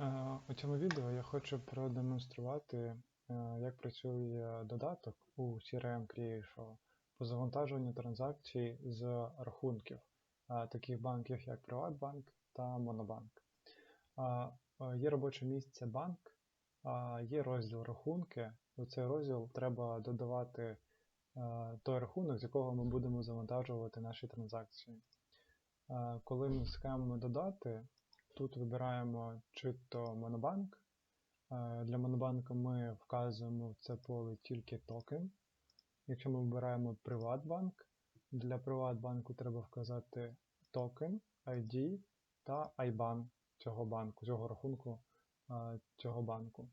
Е, У цьому відео я хочу продемонструвати, е, як працює додаток у CRM Creation по завантаженню транзакцій з рахунків е, таких банків, як Приватбанк та е, Є робоче місце банк, є розділ рахунки. У цей розділ треба додавати той рахунок, з якого ми будемо завантажувати наші транзакції. Коли ми натискаємо додати, Тут вибираємо чи то Монобанк. Е, Для Монобанку ми вказуємо в це поле тільки токен. Якщо ми вибираємо Приватбанк, для Приватбанку треба вказати токен, ID та IBAN цього банку, цього рахунку е, цього банку.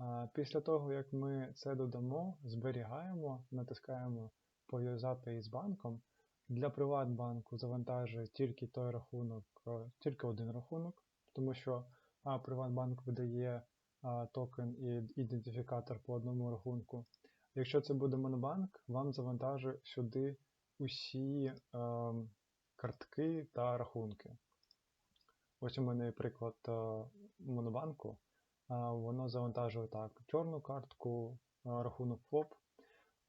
Е, Після того, як ми це додамо, зберігаємо, натискаємо Пов'язати із банком. Для Приватбанку завантажує тільки той рахунок, е, тільки один рахунок, тому що а, Приватбанк видає а, токен і ідентифікатор по одному рахунку. Якщо це буде Монобанк, вам завантажує сюди усі е, картки та рахунки. Ось у мене приклад е, Монобанку. А, Воно завантажує так: чорну картку, е, рахунок ФОП.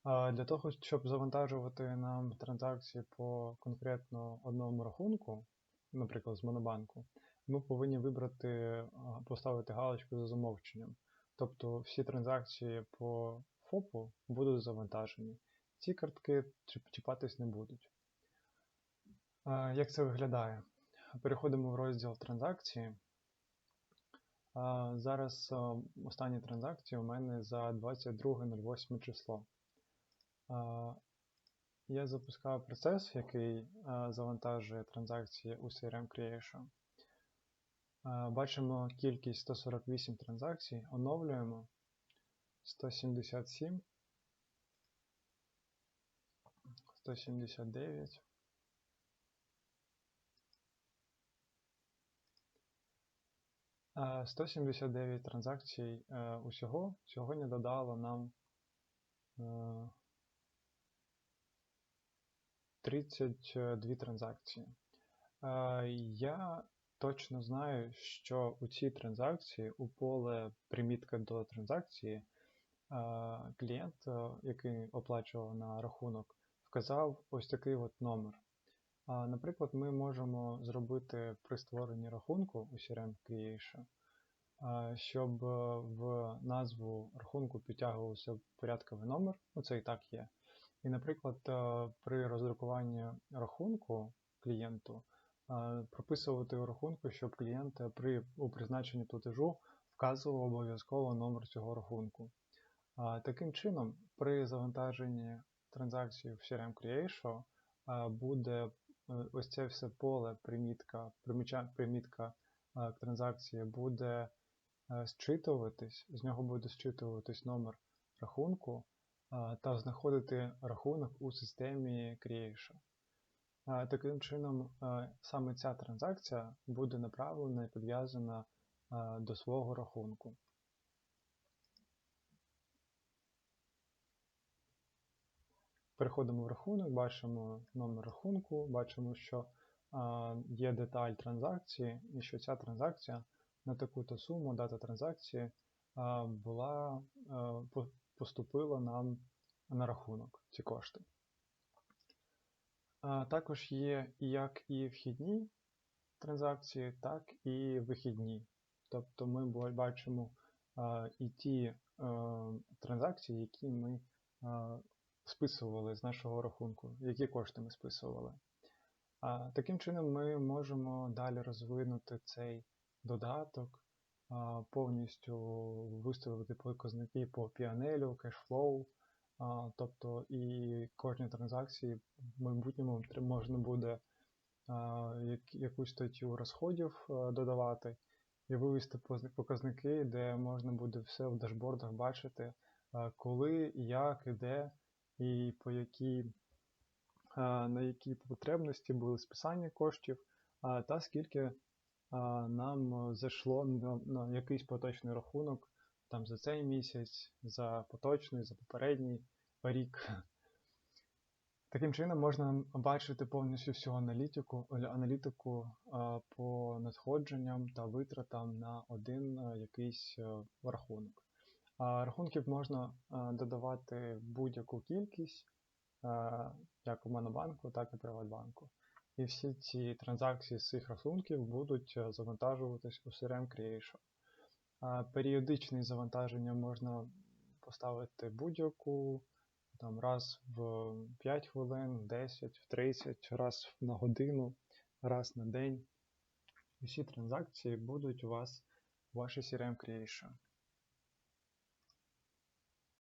Для того, щоб завантажувати нам транзакції по конкретно одному рахунку, наприклад, з Монобанку, ми повинні вибрати, поставити галочку за замовченням. Тобто всі транзакції по ФОПу будуть завантажені. Ці картки чіпатись не будуть. Як це виглядає? Переходимо в розділ транзакції. Зараз останні транзакції у мене за 22.08 число. Я запускаю процес, який завантажує транзакції у CRM Creation. Бачимо кількість 148 транзакцій, оновлюємо 177, 179. 179 транзакцій е, усього сьогодні додало нам е, 32 транзакції. Е, Я точно знаю, що у цій транзакції у поле примітка до транзакції е, клієнт, е, який оплачував на рахунок, вказав ось такий от номер. Наприклад, ми можемо зробити при створенні рахунку у CRM Creation, щоб в назву рахунку підтягувався порядковий номер, ну це і так є. І, наприклад, е, при роздрукуванні рахунку клієнту е, прописувати у рахунку, щоб клієнт е, при у призначенні платежу вказував обов'язково номер цього рахунку. Таким чином, при завантаженні транзакції в CRM Creation буде ось це все поле примітка, примітка е, транзакції буде зчитуватись, з нього буде зчитуватись номер рахунку та знаходити рахунок у системі Creation. Таким чином, саме ця транзакція буде направлена і підв'язана до свого рахунку. Переходимо в рахунок, бачимо номер рахунку, бачимо, що є деталь транзакції, і що ця транзакція на таку-то суму, дата транзакції була, а, по- поступила нам на рахунок ці кошти. Також є як і вхідні транзакції, так і вихідні. Тобто ми бачимо і ті е, транзакції, які ми списували з нашого рахунку, які кошти ми списували. Таким чином ми можемо далі розвинути цей додаток, повністю виставити показники по піанелю, кешфлоу, тобто і кожній транзакції в майбутньому можна буде якусь статтю розходів додавати і вивести показники, де можна буде все в дашбордах бачити, коли, як і де, і по якій, на які потребності були списання коштів, та скільки нам е, зайшло на, на якийсь поточний рахунок там за цей місяць, за поточний, за попередній рік. Таким чином можна бачити повністю всю аналітику, аналітику по надходженням та витратам на один якийсь рахунок. Рахунків можна додавати будь-яку кількість, як у Монобанку, так і Приватбанку. І всі ці транзакції з цих рахунків будуть завантажуватись у CRM Creation. Періодичне завантаження можна поставити будь-яку там раз в 5 хвилин, в 10, в 30, раз на годину, раз на день. Усі транзакції будуть у вас у вашій CRM Creation.